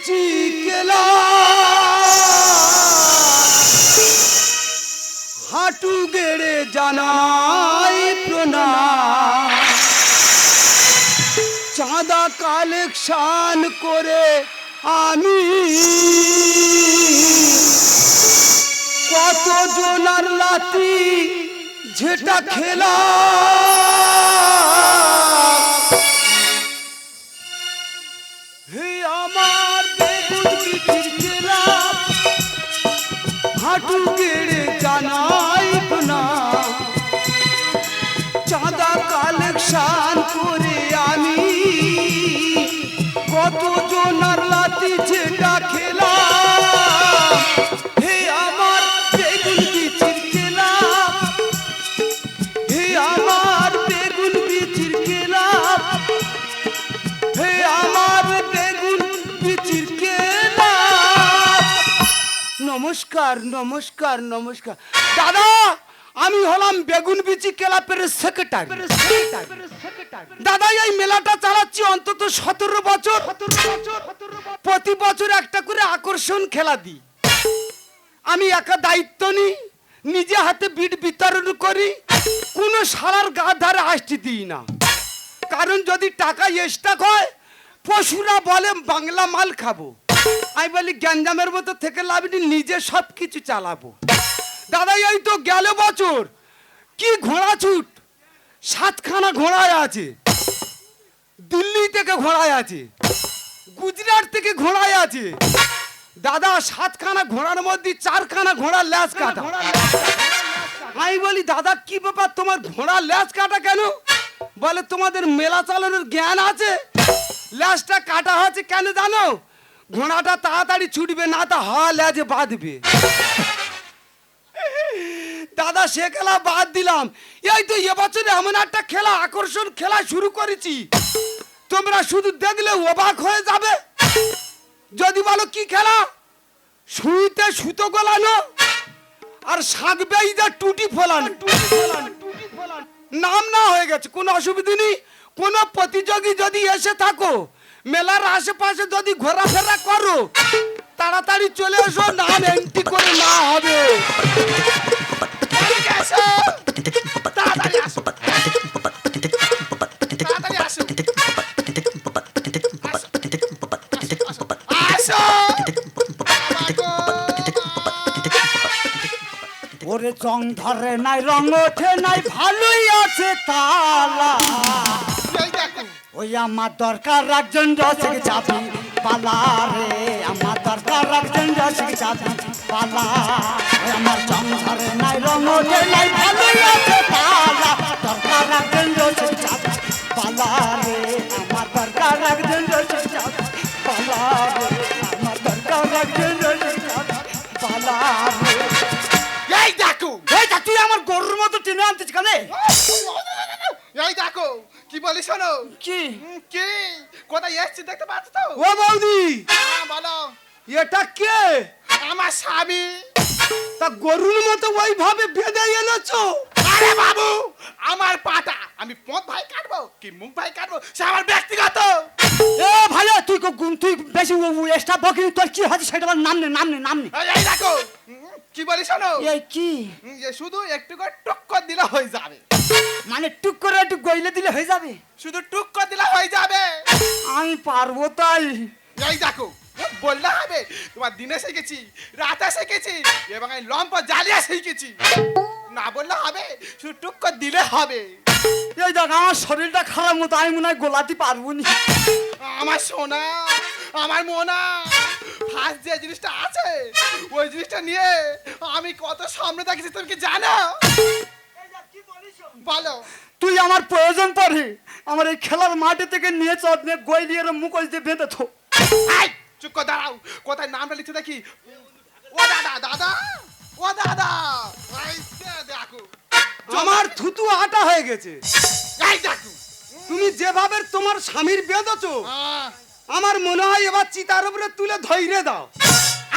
বিচি কেলা। হাঁটু গেড়ে জানাই প্রণাম। চাঁদা কালেকশন করে আমি। কত জনার লাতি যেটা খেলা। হাঁটু নমস্কার নমস্কার নমস্কার। দাদা, আমি হলাম বেগুন বিচি ক্লাবের সেক্রেটারি দাদা, এই মেলাটা চালাচ্ছি অন্তত সতেরো বছর। প্রতি বছর একটা করে আকর্ষণ খেলা দিই। আমি একা দায়িত্ব নিই, নিজে হাতে বিট বিতরণ করি, কোনো সারার গা ধারে আসতে দিই না। কারণ যদি টাকা এক্সট্রা হয়, পশুরা বলে, বাংলা মাল খাব। আমি বলি গ্যাঞ্জামের মতো থেকে লাভ নেই, নিজে সব কিছু চালাবো। দাদা এই তো গেল বছর। কি ঘোড়া ছুট? সাতখানা ঘোড়ায় আছে। দিল্লি থেকে ঘোড়ায় আছে। গুজরাট থেকে ঘোড়ায় আছে। দাদা সাতখানা ঘোড়ার মধ্যে চারখানা ঘোড়ার ল্যাস কাটা। আমি বলি দাদা কি ব্যাপার? তোমার ঘোড়া ল্যাস কাটা কেন? বলে তোমাদের মেলা চালানোর জ্ঞান আছে? ল্যাসটা কাটা হচ্ছে কেন জানো? ঘোড়াটা তাড়াতাড়ি ছুটবে, না তা হা ল্যাজে বাঁধবে। দাদা, সে খেলা বাদ দিলাম। এই তো এবছর এমন একটা খেলা, আকর্ষণ খেলা শুরু করেছি। তোমরা শুধু দেখলে অবাক হয়ে যাবে। যদি বলো কি খেলা? সুইতে সুতো গলানো আর টুটি ফোলানো টুটি ফোলানো। নাম না হয়ে গেছে, কোনো অসুবিধা নেই। কোনো প্রতিযোগী যদি এসে থাকো মেলার আশেপাশে যদি ঘোরাফেরা করো, তাড়াতাড়ি চলে এসো নাম এন্ট্রি করে না হবে। ওরে জং ধরে নাই, রং ওঠে নাই, ভালোই আছে তালা। ওই আমার দরকার একজন রসিক চাবি পালা রে। আমার দরকার একজন রসিক চাবি পালা। আমার ধরে নাই রং ওঠে নাই ভালোই আছে তালা দরকার একজন রসিক চাবি পালা রে। আমার দরকার একজন রসিক চাবি পালা রে। আমার দরকার একজন রসিক পালা রে। এই দেখো। এই তুই আমার গরুর মতো আনতিস বলি শোনো। কি? কি? কোথায় এসছি দেখতে পাচ্ছ তো? ও বৌদি! হ্যাঁ, বলো। এটা কে? আমার স্বামী। তা গরুর মতো ওইভাবে বেঁধে এনেছো? আরে বাবু আমার পাটা। আমি পথ ভাই কাটবো কি মুখ ভাই কাটবো? সে আমার ব্যক্তিগত। এ ভালো তুই তুই বেশি এক্সট্রা বকি তোর কি হচ্ছে সেটা নাম নে নাম নে নাম নে। এই, দেখো। কি বলি শোনো? এই কি? হুম, এ শুধু একটু করে টুক করে দিলে হয়ে যাবে। মানে টুক করে একটু গইলে দিলে হয়ে যাবে? শুধু টুক করে দিলে হয়ে যাবে। আমি পারব তাই। এই দেখো বললে হবে তোমার দিনে শিখেছি রাতে শিখেছি এবং এই লম্প জ্বালিয়ে শিখেছি। না বললে হবে শুধু টুক করে দিলে হবে। এই দেখ আমার শরীরটা খারাপ মতো আমি মনে হয় গোলাতে পারব না। আমার সোনা আমার মোনা। ফার্স্ট যে জিনিসটা আছে? ওই জিনিসটা নিয়ে আমি কত সামনে দেখেছি তুমি কি জানো? বলো। তুই আমার প্রয়োজন পড়ে আমার এই খেলার মাঠে থেকে নিয়ে চট নিয়ে গইলিয়ে মুখোশ দিয়ে বেঁধে থো। চুপ করে দাঁড়াও। কোথায় নামটা লিখতে দেখি? ও দাদা দাদা ও দাদা। দেখো। আমার থুতু আটা হয়ে গেছে। তুমি যেভাবে তোমার স্বামীর বেঁধেছো আহ, আমার মনে হয় এবার চিতার উপরে তুলে ধৈরে দাও।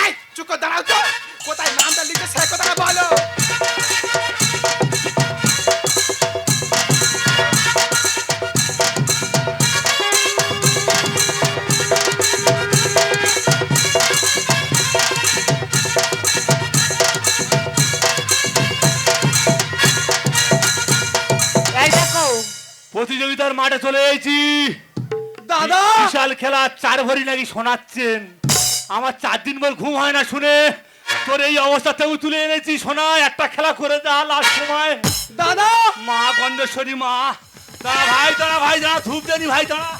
আই চুপ করে দাঁড়াও তো। কোথায় নামটা লিখে সে কথাটা বলো। প্রতিযোগিতার মাঠে চলে এসেছি। দাদা! বিশাল খেলা চার ভরি নাকি শোনাচ্ছেন। আমার চার দিন বল ঘুম হয় না শুনে। তোর এই অবস্থাতেও তুলে এনেছি শোনা একটা খেলা করে যা লাস্ট সময়। দাদা! মা গন্ধেশ্বরী মা। দাঁড়া ভাই দাঁড়া ভাই দাঁড়া ধূপ জানি ভাই দাঁড়া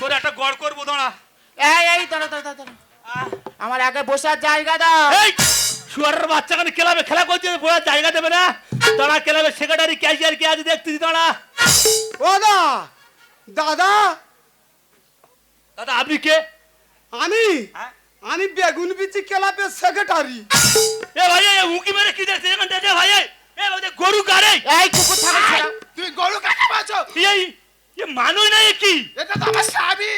তোর একটা গড় করব দাঁড়া। এই এই দাঁড়া দাঁড়া দাঁড়া আমার আগে বসার জায়গা দাও। শুয়ারের বাচ্চাখানে ক্লাবে খেলা করছে? বলার জায়গা দেবে না? দাঁড়া ক্লাবে সেক্রেটারি ক্যাশিয়ার কে আছে দেখতেছি দাঁড়া। ও দা দাদা। দাদা আপনি কে? আমি? হ্যাঁ? আমি বেগুন বিচি ক্লাবের সেক্রেটারি এ ভাই এ উকি মেরে কি দেখছিস এখান থেকে ভাই এ ভাই, গরু কারে এই কুকুর থাকা ছাড়া তুই গরু কাকে পাচ্ছ? এই এ মানুষ না এ কি? এটা তো আমার স্বামী।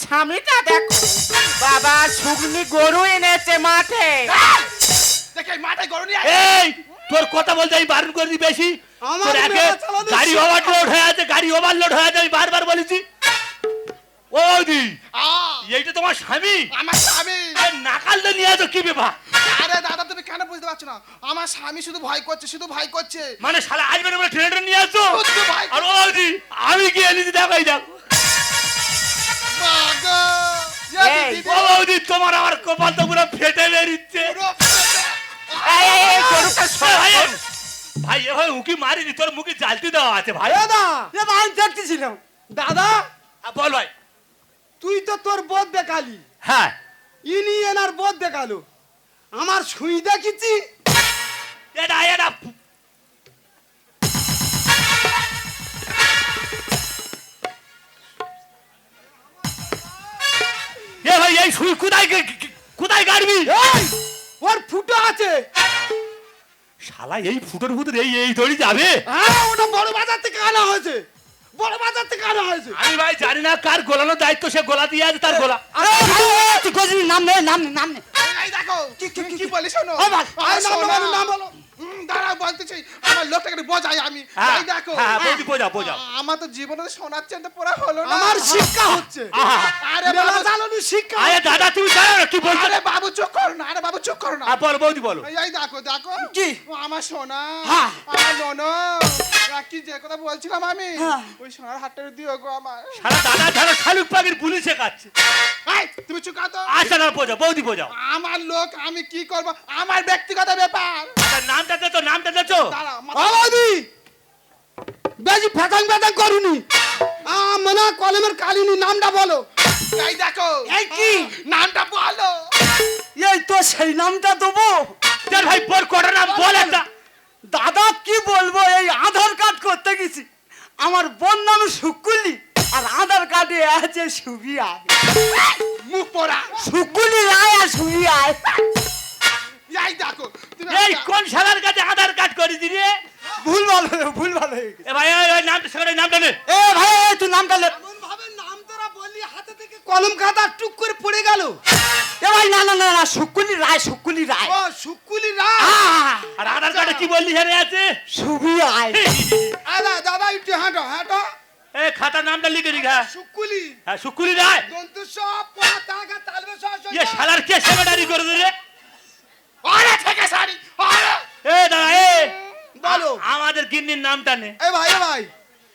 স্বামীটা দেখো। বাবা শুগনি গরু এনেছে মাঠে। দেখে মাঠে গরু নিয়ে এই তোর কথা বলতে আমি বারণ করে দিই বেশি। তোর একে গাড়ি ওভারলোড হয়ে আছে গাড়ি ওভারলোড হয়ে আছে আমি বারবার বলেছি। ও দি আ, এইটা তোমার স্বামী? আমার স্বামী। নাকালটা নিয়ে আছো কি ব্যাপার? আরে দাদা তুমি কেন বুঝতে পারছ না? আমার স্বামী শুধু ভয় করছে শুধু ভয় করছে। মানে শালা আজ বেরোবে ট্রেনে ট্রেনে নিয়ে আসছো আর ও দি আমি কি এনেছি দেখো এই দেখো বৌদি তোমার আমার কপাল তো পুরো ফেটে বেরিচ্ছে। ভাই এ, ভাই এ ভাই উকি মারিনি তোর মুখে জালতি দেওয়া আছে ভাই। দাদা! ভাই দেখতেছিলাম দাদা! বল ভাই। তুই তো তোর বোধ দেখালি। হ্যাঁ। ইনি এনার বোধ দেখাল। আমার সুই দেখিছি। এটা এটা এ ভাই এই সুই কোথায় কোথায় গাড়বি? এই ওর ফুটো আছে। শালা এই ফুটোর ফুটোর এই এই দড়ি যাবে? হ্যাঁ ওটা বড় বাজার থেকে আনা হয়েছে। বড় বাজার থেকে আনা হয়েছে। আমি ভাই জানি না কার গোলানোর দায়িত্ব সে গোলা দিয়ে আছে তার গোলা। তুই কোথায় নাম নে নাম নে নাম নে। এই দেখো তুমি কি বলি শোনো। ও ভাই, নাম। বলো, নাম বলো। দাঁড়াও বলতেছি আমার লোকটাকে বোঝাই আমি। হ্যাঁ, এই দেখো হ্যাঁ, বোঝি, বোঝা, বোঝা। আমার তো জীবনে তো পুরো হলো না। আমার শিক্ষা হচ্ছে। আরে মেলা শিক্ষা আরে দাদা তুমি জানো না কি বলছো? আরে বাবু চুপ করো না আরে বাবু চুপ করো না। বলো বৌদি বলো। এই দেখো দেখো। কি? আমার সোনা। হ্যাঁ। আমার ননো কি যে কথা বলছিলাম আমি? হ্যাঁ। ওই সোনার হাতটা দিও গো আমার। সারা দাদা ধরো শালুক পাখির পুলিশ তুমি তো। আচ্ছা না বোঝাও বৌদি বোঝাও। আমার লোক আমি কি করব? আমার ব্যক্তিগত ব্যাপার তার নামটা দে তো নামটা দে তো দাঁড়াও বাবাদি ফেটাং ফেটাং করুনি। মনে কলমের কালিনী নামটা বলো। এই দেখো। এই কি? নামটা বলো। এই তো সেই নামটা দেবো। চল ভাই বল কটা নাম বল একটা। দাদা কি বলব এই আধার কার্ড করতে গেছি। আমার বোন নাম সুকুলি আর আধার কার্ডে আছে সুবি আয় মুখ পড়া। সুকুলি রায় আর সুবি আয় এই দেখো এই কোন শালার কাছে আধার কার্ড করে দিলি ভুল ভালো ভুল ভালো হয়ে গেছে। এ ভাই এই নামটা সেখানে নামটা নে এ ভাই এই তুই নামটা লে এমন ভাবে নাম তোরা বললি হাতে থেকে কলম খাতা টুক করে পড়ে গেল। এ ভাই না না না না শুকুলি রায় শুকুলি রায়। ও সুকুলি রায়। আর আধার কার্ডে কি বললি হেরে আছে? সুবি আয় আদা দাদা একটু হাঁটো হাঁটো। এ খাতার নামটা লিখে দিঘা সুকুলি হ্যাঁ শুকুলি রায়। দন্ত সব পড়া টাকা তালবে সব সব ইয়ে শালার কে সেক্রেটারি করে দিলে আরে থেকে সারি আরে। এ দাঁড়া এ। বলো। আমাদের গিন্নির নামটা নে। এ ভাই এ ভাই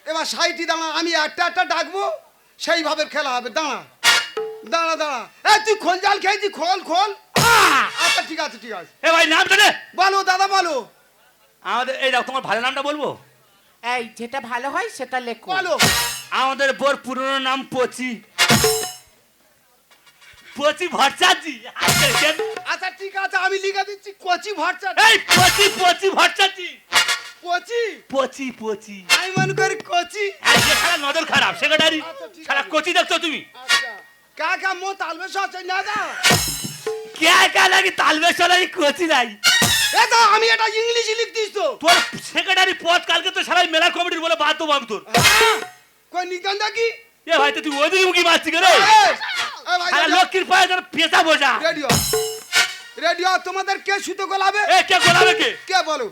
এবার সাইটি দাঁড়া আমি একটা একটা ডাকবো সেইভাবে খেলা হবে দাঁড়া দাঁড়া দাঁড়া। এ তুই খোল জাল খেয়েছি খোল খোল! আচ্ছা ঠিক আছে ঠিক আছে। এ ভাই নামটা নে। বলো দাদা বলো। আমাদের এই দেখো তোমার ভালো নামটা বলব? এই যেটা ভালো হয় সেটা লেখো। বলো। আমাদের বোর পুরনো নাম পচি। পচি ভট্টাচার্য আচ্ছা, আচ্ছা ঠিক আছে আমি লিখে দিচ্ছি কচি ভরচা এই পচি পচি ভট্টাচার্য কচি? পচি পচি। আমি মনে করি কচি। আর যে শালা নজর খারাপ সেক্রেটারি আচ্ছা, ঠিক শালা কচি দেখছ তুমি? আচ্ছা। কাকা মো তালবে সব না দা কে কে লাগি তালবে শালাই কচি নাই? এ তো আমি এটা ইংলিশে লিখ দিস তো। তোর সেক্রেটারি পদ কালকে তো সারাই মেলা কমিটির বলে বাদ দেবো আমি তোর? কই নিকান কি? এ ভাই তো তুই ওদিকে মুখি মারছি কেন শালা লক্ষ্মীর পায়ে যেন পেশা বোঝা। রেডিও। রেডিও তোমাদের কে সুতো গলাবে? এ কে গোলাবে কে? কে বলো?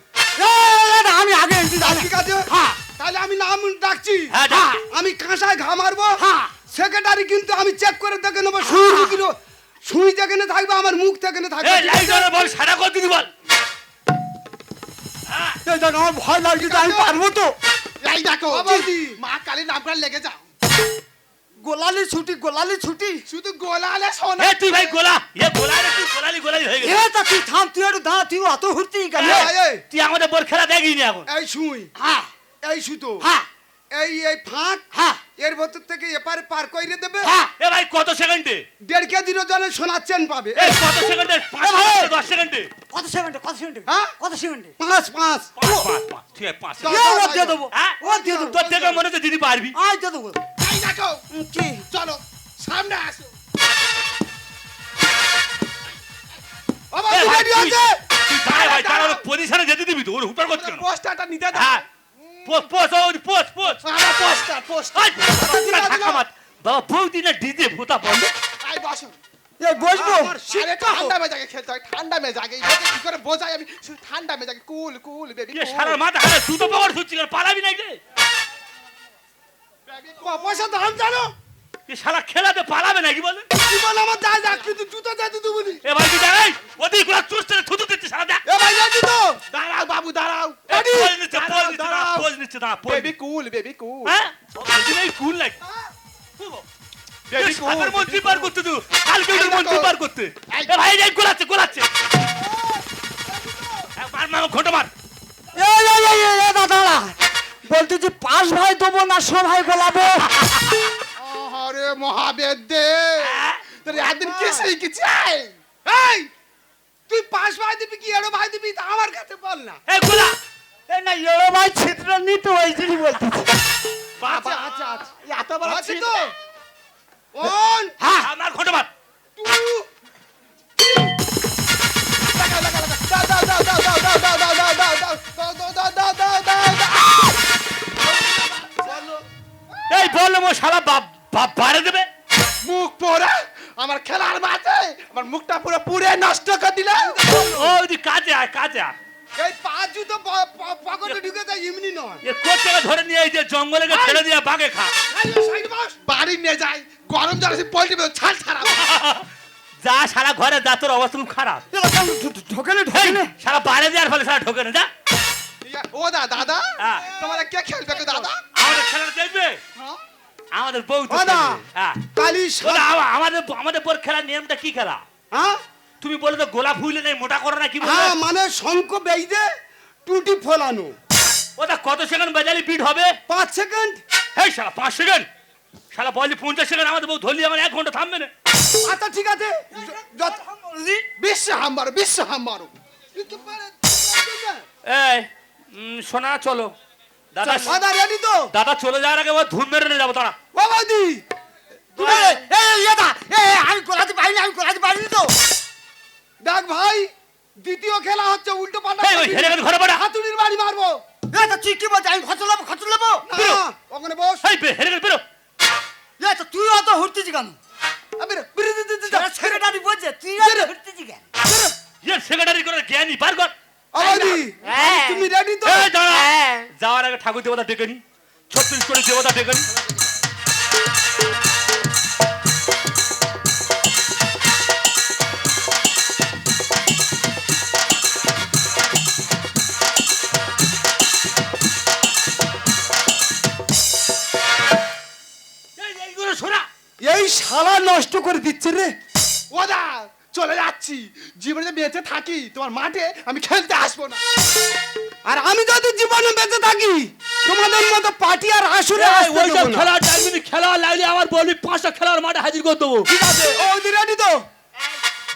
আমি আগে। ঠিক আছে? হ্যাঁ। তাহলে আমি নাম ডাকছি। হ্যাঁ, আমি কাঁসায় ঘা মারবো। হ্যাঁ। সেক্রেটারি কিন্তু আমি চেক করে দেখে নেব। সুর কি ছুঁই যেখানে থাকবে আমার মুখ যেখানে থাকবে। বল সারা কর দিদি বল। আমার ভয় লাগছে আমি পারব তো। এই দেখো। মা কালী নাম করে লেগে যাও। গোলালি ছুটি গোলালি ছুটি। শুধু গোলালে শোনা এ তুই ভাই গোলা এ গোলা রে তুই গোলালি গোলালি হয়ে গেল। এ তা তুই থাম তুই একটু দাঁড়া তুই অত ঘুরতি কেন? তুই আমাদের বোর খেলা দেখিনি এখন? এই ছুঁই হ্যাঁ। এই সুতো। হ্যাঁ। এই এই ফাঁক। হ্যাঁ। এর ভেতর থেকে এপারে পার করে দেবে। হ্যাঁ। এ ভাই কত সেকেন্ডে? দেড় কেজির জন্য সোনার চেন পাবে। এই কত সেকেন্ডে? পাঁচ ভাই। সেকেন্ডে, দশ সেকেন্ডে? কত সেকেন্ডে কত সেকেন্ডে? হ্যাঁ? কত সেকেন্ডে? পাঁচ পাঁচ। পাঁচ পাঁচ পাঁচ ঠিক আছে পাঁচ ও দিয়ে দেবো। হ্যাঁ? ও দিয়ে দেবো। তোর দেখে মনে হচ্ছে দিদি পারবি। আয় দিয়ে দেবো। দেখো। কি? চলো সামনে আসো। বাবা এ তুই ভাই, ready তুই- আছে? তুই দাঁড়া ভাই দাঁড়াও। দাঁড়া। পজিশনে যেতে দিবি তো ওর হুপার করছে কেন পোস্টারটা নিতে দাও। হ্যাঁ। পোস্ট পোস্ট ওই পোস্ট পোস্ট। আমার পোস্টার পোস্টার। আই পুরা বাবা বৌদি না ডিজে ভূতা বন্ধ। আই বসো। এই বসবো? আরে ঠান্ডা মেজাকে খেলতে হয় ঠান্ডা মেজাকে এইটাকে কি করে বোঝাই আমি? ঠান্ডা মেজাকে কুল কুল বেবি সারা মাথা হারে পালাবি না রে পয়সা দাম জানো? এ সারা খেলাতে পালাবে নাকি বলে? কি বল আমার দায়? যাক কিন্তু জুতো যাইতে দেবো নি এ ভাই তুই দেখ ওদিকে পুরা চুষতে থুতু দিচ্ছে সারা দেখ। এ ভাই যাচ্ছি তো। দাঁড়াও বাবু দাঁড়াও। Ready? পোজ নিচ্ছে পোজ দাঁড়া দাঁড়াও। পোজ দাঁড়া pose baby cool baby cool. হ্যাঁ? ওদিকে এই কুল লাগে বেবি সাগর মন্ত্রী পার করতে তুই কালকে ওই মন্ত্রী পার করতে এ ভাই এই গোলাচ্ছে গোলাচ্ছে। মার মার এই এই এই এই, এই বলতে যে পাশ ভাই দেবো না সবাই গলাবো। আরে মহাবেদ দে। হ্যাঁ? তোর একদিন কে সেই কি চাই? এই তুই পাশ ভাই দিবি কি এড়ো ভাই দিবি তা আমার কাছে বল না। এ গোলা এ না এড়ো ভাই ছিদ্র নি তো ওই জন্যই বলতেছি। আচ্ছা আচ্ছা আচ্ছা। এত বড় আছে তো। ওন হ্যাঁ আমার তুই দাও দাও দাও দাও দাও। এই বললে মো শালা বাপ বাপ বাড়ে দেবে। মুখ পড়ে আমার খেলার মাঝে আমার মুখটা পুরো পুরে নষ্ট করে দিলে। ও ওদি কাজে আয় কাজে আয়। এই পাঁচ জুতো পকেটে ঢুকে যায় এমনি নয়। এ কোথেকে ধরে নিয়ে এই যে জঙ্গলে গিয়ে ছেড়ে দিয়ে বাগে খা। বাড়ি নিয়ে যাই গরম জল এসে পোল্ট্রি ছাল ছাড়াবো যা সারা ঘরে যা তোর অবস্থা খুব খারাপ। ঢোকে না ঢোকে না। সারা বাইরে দেওয়ার ফলে সারা ঢোকে না যা। ও দা দাদা হ্যাঁ। তোমার কে খেলবে দাদা? দেখবে? হ্যাঁ? আমাদের বউ। হ্যাঁ। কালি আমাদের আমাদের বোর খেলার নিয়মটা কি খেলা? হ্যাঁ? তুমি বলে তো গোলাপ ফুলে নেই মোটা করো না কি বলে হ্যাঁ মানে শঙ্খ বেইদে টুটি ফোলানো। ওটা কত সেকেন্ড বাজালে বিট হবে? পাঁচ সেকেন্ড। এই শালা পাঁচ সেকেন্ড। শালা বলি পঞ্চাশ সেকেন্ড আমাদের বউ ধরলি আমার এক ঘণ্টা থামবে না। আচ্ছা ঠিক আছে। বিশ্ব হাম্বার বিশ্ব হাম্বার। এই সোনা চলো। দাদা দাদা রেডি তো। দাদা চলে যাওয়ার আগে ও ধুম মেরে নিয়ে যাব তারা ও বৌদি এটা আমি গোলাতে পারিনি আমি গোলাতে পারিনি তো। দেখ ভাই দ্বিতীয় খেলা হচ্ছে উল্টো পাল্টা ওই ঘরে বাড়া। হাতুড়ির বাড়ি মারবো। তুই কি বলছিস? আমি খরচ নেব ওখানে বস। হেরে গেলে বেরো। এই তো তুই অত হুড়তেছি কেন। সেক্রেটারি বলছে তুই হুড়তেছি কেন? ইয়ে সেক্রেটারি করে জ্ঞানী বার কর। ও বৌদি হ্যাঁ। তুমি রেডি তো? এই দাঁড়া। হ্যাঁ। যাওয়ার আগে ঠাকুর দেবতা ডেকে নি ছত্রিশ করে দেবতা ডেকে নি এই, শোনা এই শালা নষ্ট করে দিচ্ছে রে। ও দা চলে যাচ্ছি। জীবনে বেঁচে থাকি তোমার মাঠে আমি খেলতে আসব না। আর আমি যদি জীবনে বেঁচে থাকি তোমাদের মতো পার্টি আর আসরে আসতে ওইসব দেবো না। খেলা টাইমে খেলা লাগলে আমার বলবি পাঁচটা খেলার মাঠে হাজির করে দেবো। ঠিক আছে ও রেডি তো?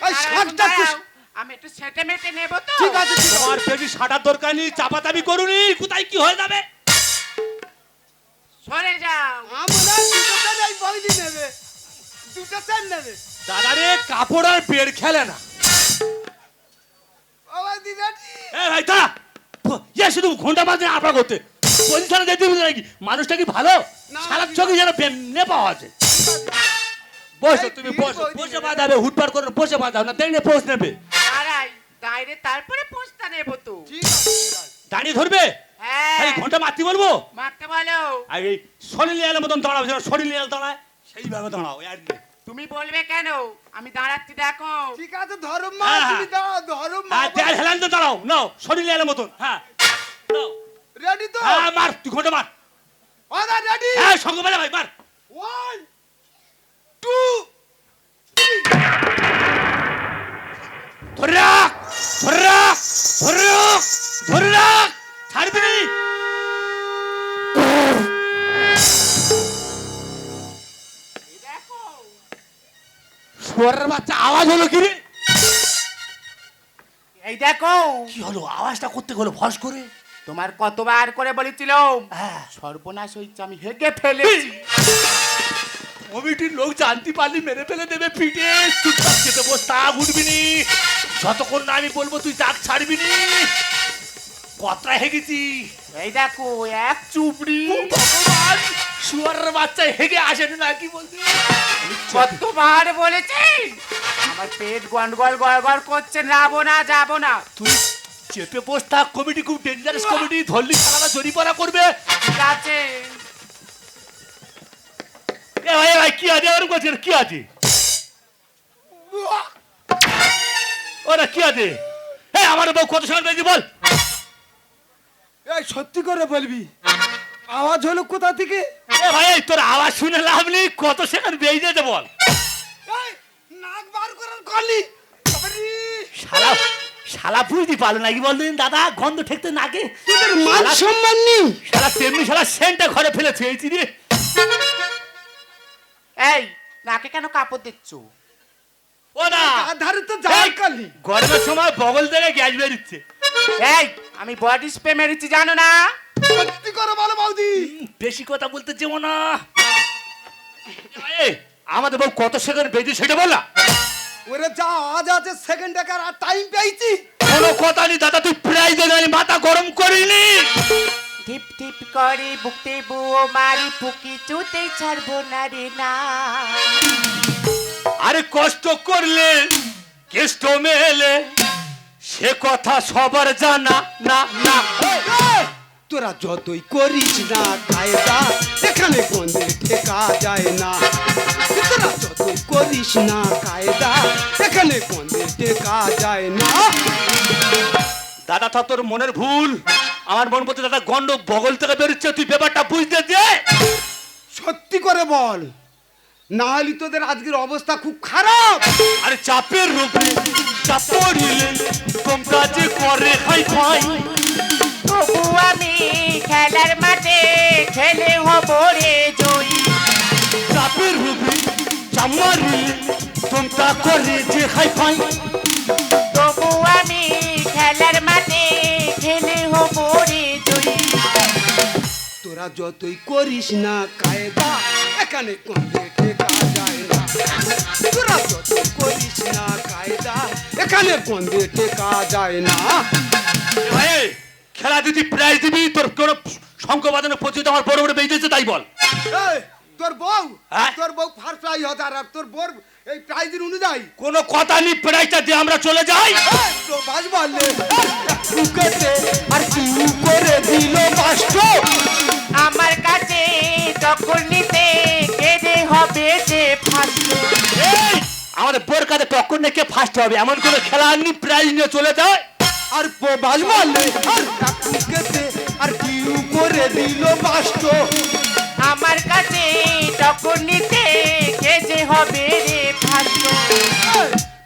এই আমি একটু সেটে মেটে নেব তো। ঠিক আছে আমার বেশি সাটার দরকার নেই চাপাচাপি করুনি কোথায় কি হয়ে যাবে? সরে যাও। আমরা দুটো নেবে। দুটো সেট নেবে দাদারে কাপড় আর বের খেলে না। ও বৌদি এ ভাই তা ইয়ে শুধু ঘণ্টা বাজে আপনা করতে। পজিশনে যেতে হবে নাকি মানুষটা কি ভালো? সারা চোখে যেন আছে বসো এই তুমি বসো বসে বাঁধাবে হুটপাট করে বসে বাঁধাও না। দেখলে পোষ নেবে। দাঁড়াই তারপরে পোস্তা নেব তো। দাঁড়িয়ে ধরবে? হ্যাঁ। ঘণ্টা মারতে বলব? মারতে বলো। আর এই শরীর মতন দাঁড়াবে শরীর দাঁড়ায়। সেইভাবে দাঁড়াও আর নেই। তুমি বলবে কেন? আমি দাঁড়াচ্ছি দেখো। ঠিক আছে ধরো মা হ্যাঁ, তুমি হ্যাঁ। দাও ধরো মা। হ্যাঁ দেড় হেলান তো দাঁড়াও। নাও শরীর এলার মতন। হ্যাঁ নাও। রেডি তো? হ্যাঁ মার তুই ঘণ্টা মার। আদা রেডি হ্যাঁ সঙ্গে বেলা ভাই মার। ওয়ান টু ধরে রাখ ধরে রাখ ধরে রাখ ধরে রাখ। শুয়ারের বাচ্চা আওয়াজ হলো কি রে এই দেখো। কি হলো? আওয়াজটা করতে হলো ভস করে? তোমার কতবার করে বলেছিল হ্যাঁ। সর্বনাশ হয়েছে আমি হেগে ফেলেছি। কমিটির লোক জানতে পারলি মেরে ফেলে দেবে পিঠে। চুপচাপ খেতে বস তা উঠবি নি। যতক্ষণ না আমি বলব তুই তাক ছাড়বি নি। কতটা হেগেছি? এই দেখো এক চুবড়ি। ভগবান! শুয়ারের বাচ্চা হেগে আসেনি না কি বলছি কতবার বলেছি আমার পেট গন্ডগোল গড়গড় করছে যাব না যাব না। তুই চেপে বস থাক কমিটি খুব ডেঞ্জারাস কমিটি ধরলি খেলাটা জরিপানা করবে। ঠিক আছে। এ ভাই ভাই কি আছে? ওরকম করছে কি আছে? ওরা কি আছে? এই আমার বউ কত সময় পেয়েছি বল। এই সত্যি করে বলবি? আওয়াজ হলো কোথা থেকে? এ ভাই এই তোর আওয়াজ শুনে লাভ নেই কত সেখানে বেরিয়ে বল। এই নাক বার করার কলি। শালা শালা বুঝতে পারল নাকি বলদিন দাদা গন্ধ ঠেকতে নাকে? তোদের মান সম্মান নেই। শালা তেমনি শালা সেন্টটা ঘরে ফেলে থুয়েছি রে এই নাকে কেন কাপড় দিচ্ছ? ও না আধারে তো যাই কালি। গরমের সময় বগল থেকে গ্যাস বেরিচ্ছে। এই আমি বডি স্প্রে মেরেছি জানো না? সত্যি করে বলো বৌদি। বেশি কথা বলতে যেও না। এই, আমাদের বউ কত সেকেন্ড বেজে সেটা বল না। ওরে যা আওয়াজ আছে সেকেন্ড টাকার আর টাইম পেয়েছি। কোনো কথা নেই দাদা তুই প্রাইজ দেবে মাথা গরম করিনি। টিপ টিপ করে বুকতে বুও মারি ফুকি চুতে ছাড়বো না রে না। আরে কষ্ট করলে কেষ্ট মেলে সে কথা সবার জানা না না। তোরা যতই করিস না কায়দা এখানে গন্ধে ঠেকা যায় না। তোরা যতই করিস না কায়দা এখানে গন্ধে ঠেকা যায় না। দাদা তা তোর মনের ভুল। আমার মন বলতে দাদা গন্ড বগল থেকে বেরোচ্ছে তুই ব্যাপারটা বুঝতে দে। সত্যি করে বল। না হলে তোদের আজকের অবস্থা খুব খারাপ। আরে চাপের রূপে চাপ পড়িলে তোমরা যে করে হাই ফাই তবু আমি খেলার মাঠে খেলে হব রে জয়ী। চাপের রূপে চাপ মারিলে তোমরা করে যে হাই ফাই তবু আমি খেলার মাঠে খেলে হব রে যতই করিস না কায়দা এখানে গন্ধে ঠেকা যায় না। তোরা যতই করিস না কায়দা এখানে গন্ধে টেকা যায় না। খেলা প্রাইজ দিবি তোর কোন শঙ্খ বাজানো আমার বড় বড় তাই বল। তোর বউ হ্যাঁ? তোর বউ ফার্স্ট প্রাইজ হাজার আর তোর বোর এই প্রাইজের অনুযায়ী। কোনো কথা নেই প্রাইজটা দিয়ে আমরা চলে যাই। বললে আর করে দিল মাস্টার আমার কাছে তখন নিতে কেঁদে হবে যে এই, আমাদের বোর কাছে নিয়ে কে ফার্স্ট হবে। এমন কোনো খেলা আননি প্রাইজ নিয়ে চলে যায়। আর বাজ বললে আর বুকেতে আর চিউ করে দিল মাস্টার আমার কাছে তখন নিতে কেঁদে হবে রে ফাঁসলো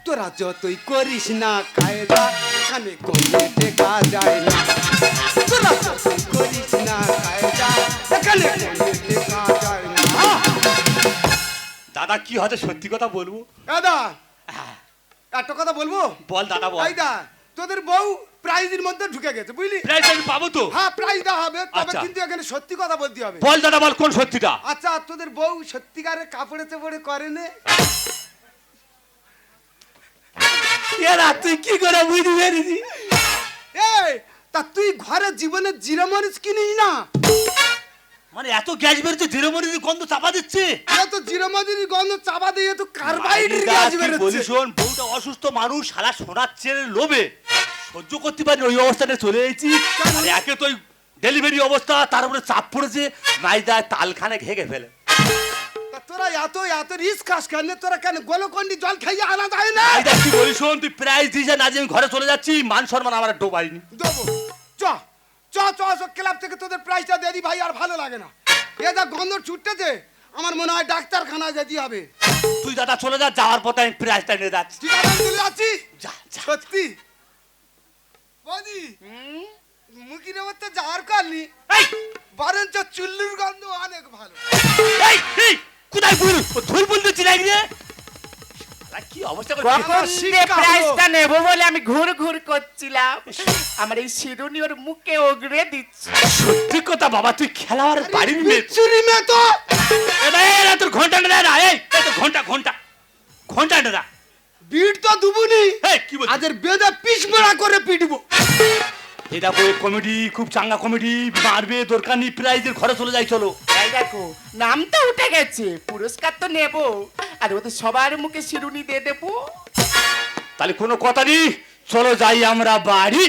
তোরা যতই করিস না কায়দা এখানে কোনো টেকা যায় না। তোরা যতই করিস না কায়দা দাদা কি হয়তো সত্যি কথা বলব? দাদা একটা কথা বলব? বল দাদা বল। দা তোদের বউ প্রাইজের মধ্যে ঢুকে গেছে বুঝলি? প্রাইজ আমি পাবো তো? হ্যাঁ প্রাইজ দেওয়া হবে তবে আচ্ছা। কিন্তু এখানে সত্যি কথা বলতে হবে। বল দাদা বল কোন সত্যিটা? আচ্ছা তোদের বউ সত্যিকারে কাপড়ে চোপড়ে করে নে। এরা তুই কি করে বুঝতে পেরেছি এই তা তুই ঘরে জীবনে জিরা মরিচ কিনিস না? মানে এত গ্যাস বেরোচ্ছে জিরো মরিচি গন্ধ চাপা দিচ্ছে? এ তো জিরা মরিচ গন্ধ চাপা দিয়ে তো কার্বাইডের গ্যাস তুই বেরোচ্ছে। বলিস শোন, বউটা অসুস্থ মানুষ সারা শোনাচ্ছে লোভে। সহ্য করতে পারি ওই অবস্থাতে চলে এসেছি। আর একে তো ডেলিভারি অবস্থা তার উপরে চাপ পড়েছে মাইদায় তালখানে ঘেগে ফেলে। তোরা এত এত রিস্ক খাস কেন? তোরা কেন গোলকন্ডি জল খাইয়ে আনা যায় না? কি বলিস শোন তুই প্রাইজ দিয়েছে না যে আমি ঘরে চলে যাচ্ছি মান সম্মান আমার ডোবাইনি। দেবো। চ চ ক্লাব থেকে তোদের প্রাইসটা দিয়ে ভাই আর ভালো লাগে না। এ যা গন্ধ ছুটতেছে আমার মনে হয় ডাক্তারখানায় যেতে হবে। তুই দাদা চলে যা যাওয়ার পথে আমি প্রাইজটা নিয়ে যাচ্ছি। ঠিক আছে চলে যাচ্ছি? যা যা। সত্যি? মুখির তো যাওয়ার কারনি এই! বরঞ্চ চুল্লুর গন্ধ অনেক ভালো। কোথায় ভুল কি অবস্থা করছিস? কখন শিক্ষা হলো। প্রাইজটা নেব বলে আমি ঘুর ঘুর করছিলাম আমার এই শিরুনি ওর মুখে ওগড়ে দিচ্ছে। সত্যি কথা বাবা তুই খেলাওয়ার বাড়ির মেয়ে। চুরি মে তো! এবার তোর ঘণ্টা না না এই এই তোর ঘণ্টা ঘণ্টা। ঘণ্টা না বিট তো দুবুনি। এই কি বলছিস? আদের বেদা পিস মেরা করে পিটবো। এটা বই কমেডি খুব চাঙ্গা কমেডি মারবে দরকার নেই প্রাইজের ঘরে চলে যাই চলো। এই দেখো নাম তো উঠে গেছে পুরস্কার তো নেব। আর ওদের সবার মুখে শিরুনি দিয়ে দেবো। তাহলে কোনো কথা নেই চলো যাই আমরা বাড়ি।